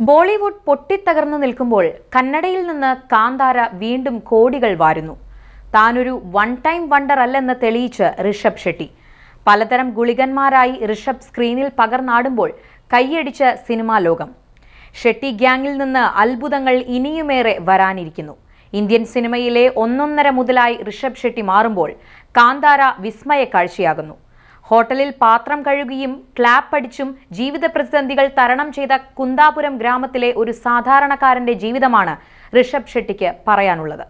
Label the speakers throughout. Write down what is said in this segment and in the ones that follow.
Speaker 1: ബോളിവുഡ് പൊട്ടിത്തകർന്നു നിൽക്കുമ്പോൾ കന്നഡയിൽ നിന്ന് കാന്താര വീണ്ടും കോടികൾ വാരുന്നു. താനൊരു വൺ ടൈം വണ്ടർ അല്ലെന്ന് തെളിയിച്ച് ഋഷഭ് ഷെട്ടി. പലതരം ഗുളികന്മാരായി ഋഷഭ് സ്ക്രീനിൽ പകർന്നാടുമ്പോൾ കൈയടിച്ച് സിനിമാ ലോകം. ഷെട്ടി ഗ്യാങ്ങിൽ നിന്ന് അത്ഭുതങ്ങൾ ഇനിയുമേറെ വരാനിരിക്കുന്നു. ഇന്ത്യൻ സിനിമയിലെ ഒന്നൊന്നര മുതലായി ഋഷഭ് ഷെട്ടി മാറുമ്പോൾ കാന്താര വിസ്മയ കാഴ്ചയാകുന്നു ഹോട്ടലിൽ പാത്രം കഴുകിയും ക്ലാപ്പ് അടിച്ചും ജീവിത പ്രതിസന്ധികൾ തരണം ചെയ്ത കുന്താപുരം ഗ്രാമത്തിലെ ഒരു സാധാരണക്കാരന്റെ ജീവിതമാണ് ഋഷഭ് ഷെട്ടിക്ക് പറയാനുള്ളത്.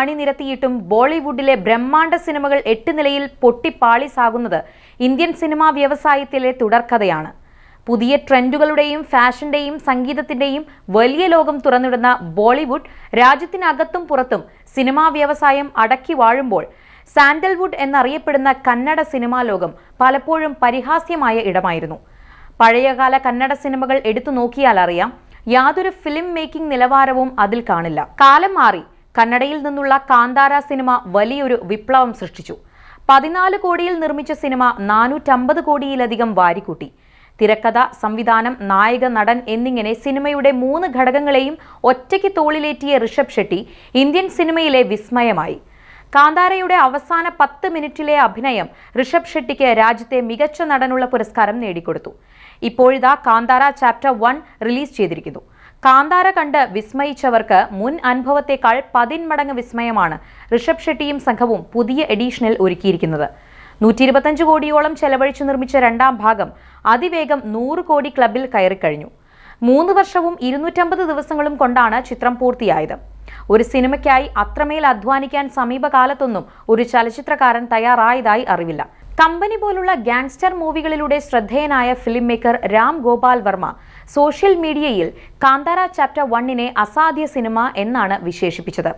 Speaker 1: അണിനിരത്തിയിട്ടും ബോളിവുഡിലെ ബ്രഹ്മാണ്ഡ സിനിമകൾ എട്ട് നിലയിൽ പൊട്ടിപ്പാളിസാകുന്നത് ഇന്ത്യൻ സിനിമാ വ്യവസായത്തിലെ തുടർക്കഥയാണ്. പുതിയ ട്രെൻഡുകളുടെയും ഫാഷന്റെയും സംഗീതത്തിന്റെയും വലിയ ലോകം തുറന്നിടുന്ന ബോളിവുഡ് രാജ്യത്തിനകത്തും പുറത്തും സിനിമാ വ്യവസായം അടക്കി വാഴുമ്പോൾ സാൻഡൽവുഡ് എന്നറിയപ്പെടുന്ന കന്നഡ സിനിമാ ലോകം പലപ്പോഴും പരിഹാസ്യമായ ഇടമായിരുന്നു. പഴയകാല കന്നഡ സിനിമകൾ എടുത്തു നോക്കിയാൽ അറിയാം യാതൊരു ഫിലിം മേക്കിംഗ് നിലവാരവും അതിൽ കാണില്ല. കാലം മാറി കന്നഡയിൽ നിന്നുള്ള കാന്താര സിനിമ വലിയൊരു വിപ്ലവം സൃഷ്ടിച്ചു. പതിനാല് കോടിയിൽ നിർമ്മിച്ച സിനിമ നാനൂറ്റമ്പത് കോടിയിലധികം വാരിക്കൂട്ടി. തിരക്കഥ സംവിധാനം നായക നടൻ എന്നിങ്ങനെ സിനിമയുടെ മൂന്ന് ഘടകങ്ങളെയും ഒറ്റയ്ക്ക് തോളിലേറ്റിയ ഋഷഭ് ഷെട്ടി ഇന്ത്യൻ സിനിമയിലെ വിസ്മയമായി. കാന്താരയുടെ അവസാന പത്ത് മിനിറ്റിലെ അഭിനയം ഋഷഭ് ഷെട്ടിക്ക് രാജ്യത്തെ മികച്ച നടനുള്ള പുരസ്കാരം നേടിക്കൊടുത്തു. ഇപ്പോഴിതാ കാന്താര ചാപ്റ്റർ വൺ റിലീസ് ചെയ്തിരിക്കുന്നു. കാന്താര കണ്ട് വിസ്മയിച്ചവർക്ക് മുൻ അനുഭവത്തെക്കാൾ പതിന്മടങ്ങ് വിസ്മയമാണ് ഋഷഭ് ഷെട്ടിയും സംഘവും പുതിയ എഡീഷനിൽ ഒരുക്കിയിരിക്കുന്നത്. നൂറ്റി ഇരുപത്തഞ്ച് കോടിയോളം ചെലവഴിച്ചു നിർമ്മിച്ച രണ്ടാം ഭാഗം അതിവേഗം നൂറ് കോടി ക്ലബിൽ കയറിക്കഴിഞ്ഞു. മൂന്ന് വർഷവും ഇരുന്നൂറ്റമ്പത് ദിവസങ്ങളും കൊണ്ടാണ് ചിത്രം പൂർത്തിയായത്. ഒരു സിനിമയ്ക്കായി അത്രമേൽ അധ്വാനിക്കാൻ സമീപകാലത്തൊന്നും ഒരു ചലച്ചിത്രകാരൻ തയ്യാറായതായി അറിവില്ല. കമ്പനി പോലുള്ള ഗാങ്സ്റ്റർ മൂവികളിലൂടെ ശ്രദ്ധേയനായ film maker Ram Gopal Varma social മീഡിയയിൽ കാന്താര ചാപ്റ്റർ വണ്ണിനെ അസാധ്യ സിനിമ എന്നാണ് വിശേഷിപ്പിച്ചത്.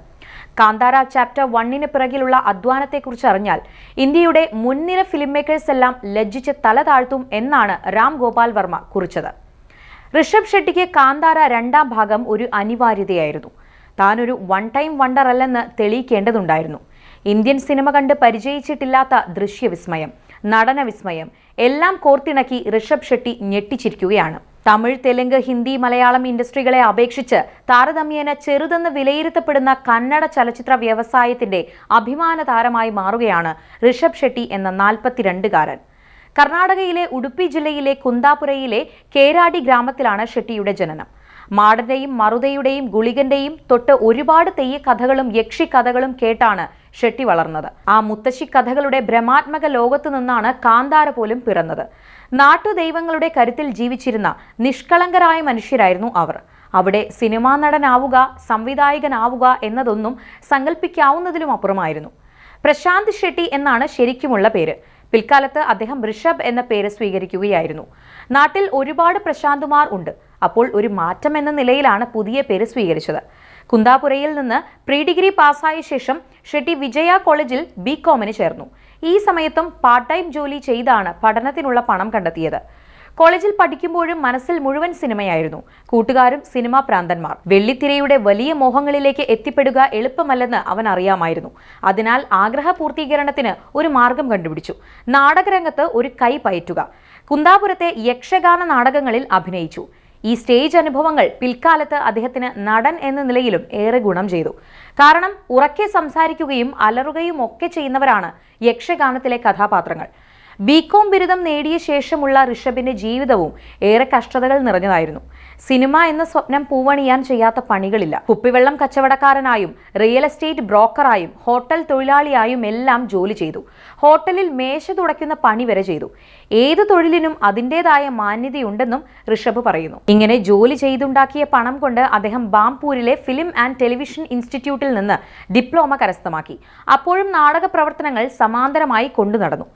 Speaker 1: കാന്താര ചാപ്റ്റർ വണ്ണിന് പിറകിലുള്ള അധ്വാനത്തെക്കുറിച്ച് അറിഞ്ഞാൽ ഇന്ത്യയുടെ മുൻനിര ഫിലിം മേക്കേഴ്സ് എല്ലാം ലജ്ജിച്ച് തല താഴ്ത്തും എന്നാണ് രാം ഗോപാൽ വർമ്മ കുറിച്ചത്. ഋഷഭ് ഷെട്ടിക്ക് കാന്താര രണ്ടാം ഭാഗം ഒരു അനിവാര്യതയായിരുന്നു. താനൊരു വൺ ടൈം വണ്ടർ അല്ലെന്ന് തെളിയിക്കേണ്ടതുണ്ടായിരുന്നു. ഇന്ത്യൻ സിനിമ കണ്ട് പരിചയിച്ചിട്ടില്ലാത്ത ദൃശ്യവിസ്മയം നടനവിസ്മയം എല്ലാം കോർത്തിണക്കി ഋഷഭ് ഷെട്ടി ഞെട്ടിച്ചിരിക്കുകയാണ്. തമിഴ് തെലുങ്ക് ഹിന്ദി മലയാളം ഇൻഡസ്ട്രികളെ അപേക്ഷിച്ച് താരതമ്യേന ചെറുതെന്ന് വിലയിരുത്തപ്പെടുന്ന കന്നഡ ചലച്ചിത്ര വ്യവസായത്തിന്റെ അഭിമാന താരമായി മാറുകയാണ് ഋഷഭ് ഷെട്ടി എന്ന നാൽപ്പത്തിരണ്ടുകാരൻ. കർണാടകയിലെ ഉടുപ്പി ജില്ലയിലെ കുന്താപുരയിലെ കേരാടി ഗ്രാമത്തിലാണ് ഷെട്ടിയുടെ ജനനം. മാടന്റെയും മറുതയുടെയും ഗുളികന്റെയും തൊട്ട് ഒരുപാട് തെയ്യ കഥകളും യക്ഷി കഥകളും കേട്ടാണ് ഷെട്ടി വളർന്നത്. ആ മുത്തശ്ശി കഥകളുടെ ഭ്രമാത്മക ലോകത്തു നിന്നാണ് കാന്താര പോലും പിറന്നത്. നാട്ടുദൈവങ്ങളുടെ കരുത്തിൽ ജീവിച്ചിരുന്ന നിഷ്കളങ്കരായ മനുഷ്യരായിരുന്നു അവർ. അവിടെ സിനിമാ നടനാവുക സംവിധായകനാവുക എന്നതൊന്നും സങ്കല്പിക്കാവുന്നതിലും അപ്പുറമായിരുന്നു. പ്രശാന്ത് ഷെട്ടി എന്നാണ് ശരിക്കുമുള്ള പേര്. പിൽക്കാലത്ത് അദ്ദേഹം ഋഷഭ് എന്ന പേര് സ്വീകരിക്കുകയായിരുന്നു. നാട്ടിൽ ഒരുപാട് പ്രശാന്തുമാർ ഉണ്ട്. അപ്പോൾ ഒരു മാറ്റം എന്ന നിലയിലാണ് പുതിയ പേര് സ്വീകരിച്ചത്. കുന്താപുരയിൽ നിന്ന് പ്രീ ഡിഗ്രി പാസ്സായ ശേഷം ഷെട്ടി വിജയ കോളേജിൽ ബി കോമിന് ചേർന്നു. ഈ സമയത്തും പാർട്ട് ടൈം ജോലി ചെയ്താണ് പഠനത്തിനുള്ള പണം കണ്ടെത്തിയത്. കോളേജിൽ പഠിക്കുമ്പോഴും മനസ്സിൽ മുഴുവൻ സിനിമയായിരുന്നു. കൂട്ടുകാരും സിനിമാ പ്രാന്തന്മാർ. വെള്ളിത്തിരയുടെ വലിയ മോഹങ്ങളിലേക്ക് എത്തിപ്പെടുക എളുപ്പമല്ലെന്ന് അവൻ അറിയാമായിരുന്നു. അതിനാൽ ആഗ്രഹ പൂർത്തീകരണത്തിന് ഒരു മാർഗം കണ്ടുപിടിച്ചു. നാടകരംഗത്ത് ഒരു കൈ പയറ്റുക. കുന്താപുരത്തെ യക്ഷഗാന നാടകങ്ങളിൽ അഭിനയിച്ചു. ഈ സ്റ്റേജ് അനുഭവങ്ങൾ പിൽക്കാലത്ത് അദ്ദേഹത്തിന് നടൻ എന്ന നിലയിലും ഏറെ ഗുണം ചെയ്തു. കാരണം ഉറക്കെ സംസാരിക്കുകയും അലറുകയും ഒക്കെ ചെയ്യുന്നവരാണ് യക്ഷഗാനത്തിലെ കഥാപാത്രങ്ങൾ. ബികോം ബിരുദം നേടിയ ശേഷമുള്ള ഋഷഭിന്റെ ജീവിതവും ഏറെ കഷ്ടതകൾ നിറഞ്ഞതായിരുന്നു. സിനിമ എന്ന സ്വപ്നം പൂവണിയാൻ ചെയ്യാത്ത പണികളില്ല. കുപ്പിവെള്ളം കച്ചവടക്കാരനായും റിയൽ എസ്റ്റേറ്റ് ബ്രോക്കറായും ഹോട്ടൽ തൊഴിലാളിയായും എല്ലാം ജോലി ചെയ്തു. ഹോട്ടലിൽ മേശ തുടയ്ക്കുന്ന പണി വരെ ചെയ്തു. ഏത് തൊഴിലിനും അതിന്റെതായ മാന്യതയുണ്ടെന്നും ഋഷഭ് പറയുന്നു. ഇങ്ങനെ ജോലി ചെയ്തുണ്ടാക്കിയ പണം കൊണ്ട് അദ്ദേഹം ബാംപൂരിലെ ഫിലിം ആൻഡ് ടെലിവിഷൻ ഇൻസ്റ്റിറ്റ്യൂട്ടിൽ നിന്ന് ഡിപ്ലോമ കരസ്ഥമാക്കി. അപ്പോഴും നാടക പ്രവർത്തനങ്ങൾ സമാന്തരമായി കൊണ്ടു നടന്നു.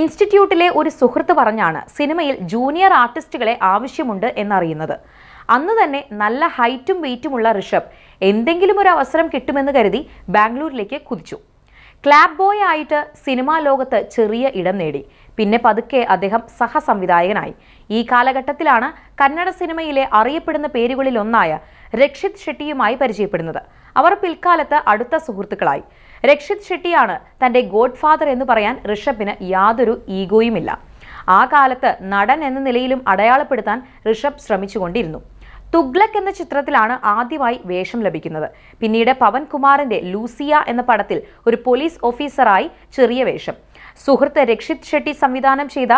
Speaker 1: ഇൻസ്റ്റിറ്റ്യൂട്ടിലെ ഒരു സുഹൃത്ത് പറഞ്ഞാണ് സിനിമയിൽ ജൂനിയർ ആർട്ടിസ്റ്റുകളെ ആവശ്യമുണ്ട് എന്നറിയുന്നത്. അന്ന് തന്നെ നല്ല ഹൈറ്റും വെയിറ്റുമുള്ള ഋഷഭ് എന്തെങ്കിലും ഒരു അവസരം കിട്ടുമെന്ന് കരുതി ബാംഗ്ലൂരിലേക്ക് കുതിച്ചു. ക്ലാബ് ബോയ് ആയിട്ട് സിനിമാ ലോകത്ത് ചെറിയ ഇടം നേടി. പിന്നെ പതുക്കെ അദ്ദേഹം സഹസംവിധായകനായി. ഈ കാലഘട്ടത്തിലാണ് കന്നഡ സിനിമയിലെ അറിയപ്പെടുന്ന പേരുകളിൽ ഒന്നായ രക്ഷിത് ഷെട്ടിയുമായി പരിചയപ്പെടുന്നത്. അവർ പിൽക്കാലത്ത് അടുത്ത സുഹൃത്തുക്കളായി. രക്ഷിത് ഷെട്ടിയാണ് തന്റെ ഗോഡ് ഫാദർ എന്ന് പറയാൻ ഋഷഭിന് യാതൊരു ഈഗോയുമില്ല. ആ കാലത്ത് നടൻ എന്ന നിലയിലും അടയാളപ്പെടുത്താൻ ഋഷഭ് ശ്രമിച്ചുകൊണ്ടിരുന്നു. തുഗ്ലക് എന്ന ചിത്രത്തിലാണ് ആദ്യമായി വേഷം ലഭിക്കുന്നത്. പിന്നീട് പവൻകുമാറിന്റെ ലൂസിയ എന്ന പടത്തിൽ ഒരു പോലീസ് ഓഫീസറായി ചെറിയ വേഷം. സുഹൃത്ത് രക്ഷിത് ഷെട്ടി സംവിധാനം ചെയ്ത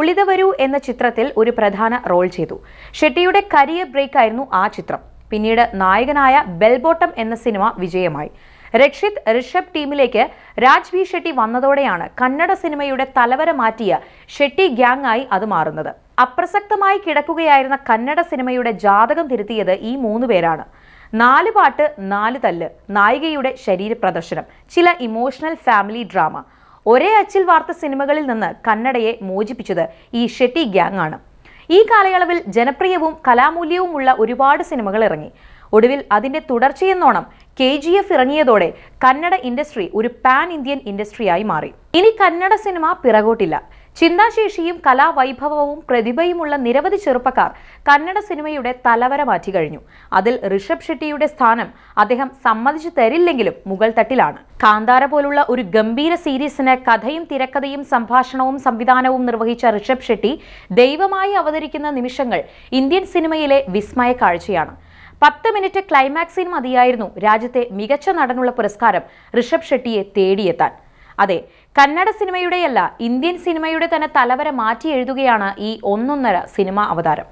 Speaker 1: ഉളിതവരു എന്ന ചിത്രത്തിൽ ഒരു പ്രധാന റോൾ ചെയ്തു. ഷെട്ടിയുടെ കരിയർ ബ്രേക്ക് ആയിരുന്നു ആ ചിത്രം. പിന്നീട് നായകനായ ബെൽബോട്ടം എന്ന സിനിമ വിജയമായി. രക്ഷിത് ഋഷഭ് ടീമിലേക്ക് രാജ് വി ഷെട്ടി വന്നതോടെയാണ് കന്നഡ സിനിമയുടെ തലവര മാറ്റിയ ഷെട്ടി ഗ്യാങ് ആയി അത് മാറുന്നത്. അപ്രസക്തമായി കിടക്കുകയായിരുന്ന കന്നഡ സിനിമയുടെ ജാതകം തിരുത്തിയത് ഈ മൂന്ന് പേരാണ്. നാല് പാട്ട് നാല് തല്ല് നായികയുടെ ശരീര പ്രദർശനം ചില ഇമോഷണൽ ഫാമിലി ഡ്രാമ ഒരേ അച്ചിൽ വാർത്ത സിനിമകളിൽ നിന്ന് കന്നഡയെ മോചിപ്പിച്ചത് ഈ ഷെട്ടി ഗ്യാങ് ആണ്. ഈ കാലയളവിൽ ജനപ്രിയവും കലാമൂല്യവുമുള്ള ഒരുപാട് സിനിമകൾ ഇറങ്ങി. ഒടുവിൽ അതിന്റെ തുടർച്ചയെന്നോണം കെ ജി എഫ് ഇറങ്ങിയതോടെ കന്നഡ ഇൻഡസ്ട്രി ഒരു പാൻ ഇന്ത്യൻ ഇൻഡസ്ട്രിയായി മാറി. ഇനി കന്നഡ സിനിമ പിറകോട്ടില്ല. ചിന്താശേഷിയും കലാവൈഭവവും പ്രതിഭയുമുള്ള നിരവധി ചെറുപ്പക്കാർ കന്നഡ സിനിമയുടെ തലവര മാറ്റി കഴിഞ്ഞു. അതിൽ ഋഷഭ് ഷെട്ടിയുടെ സ്ഥാനം അദ്ദേഹം സമ്മതിച്ചു തരില്ലെങ്കിലും മുകൾ തട്ടിലാണ്. കാന്താര പോലുള്ള ഒരു ഗംഭീര സീരീസിന് കഥയും തിരക്കഥയും സംഭാഷണവും സംവിധാനവും നിർവഹിച്ച ഋഷഭ് ഷെട്ടി ദൈവമായി അവതരിക്കുന്ന നിമിഷങ്ങൾ ഇന്ത്യൻ സിനിമയിലെ വിസ്മയ കാഴ്ചയാണ്. പത്ത് മിനിറ്റ് ക്ലൈമാക്സിന് മതിയായിരുന്നു രാജ്യത്തെ മികച്ച നടനുള്ള പുരസ്കാരം ഋഷഭ് ഷെട്ടിയെ തേടിയെത്താൻ. അതെ കന്നഡ സിനിമയുടെയല്ല ഇന്ത്യൻ സിനിമയുടെ തന്നെ തലവര മാറ്റി എഴുതുകയാണ് ഈ ഒന്നൊന്നര സിനിമ അവതാരം.